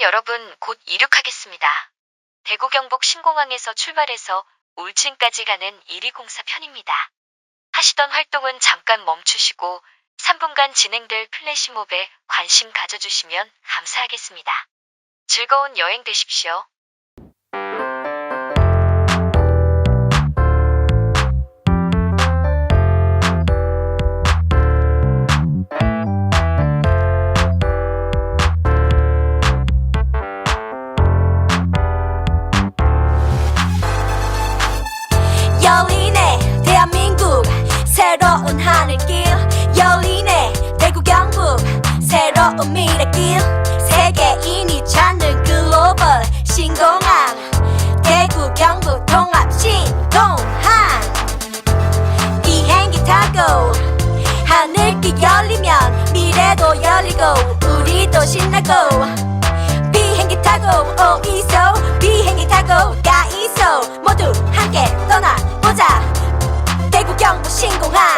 여러분, 곧 이륙하겠습니다. 대구 경북 신공항에서 출발해서 울진까지 가는 1위 공사 편입니다. 하시던 활동은 잠깐 멈추시고 3분간 진행될 플래시몹에 관심 가져주시면 감사하겠습니다. 즐거운 여행 되십시오. 새로운 미래길. 세계인이 찾는 글로벌 신공항. 대구 경북 통합 신공항. 비행기 타고 하늘길 열리면 미래도 열리고 우리도 신나고. 비행기 타고 어디서 비행기 타고 가 있어 모두 함께 떠나보자. 대구 경북 신공항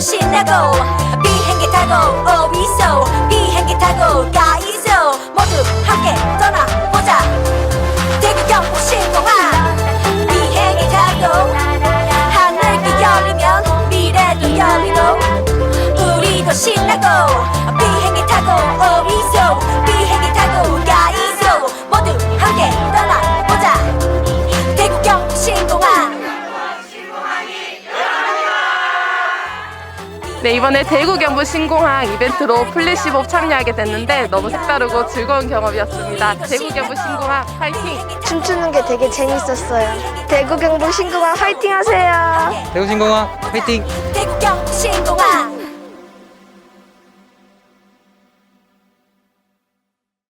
우리도 신나고 비행기 타고 어디서 비행기 타고 가 있어? 모두 함께 떠 네, 이번에 대구 경북 신공항 이벤트로 플래시몹 참여하게 됐는데 너무 색다르고 즐거운 경험이었습니다. 대구 경북 신공항 파이팅! 춤추는 게 되게 재밌었어요. 대구 경북 신공항 화이팅 하세요. 대구 신공항 화이팅! 대구 신공항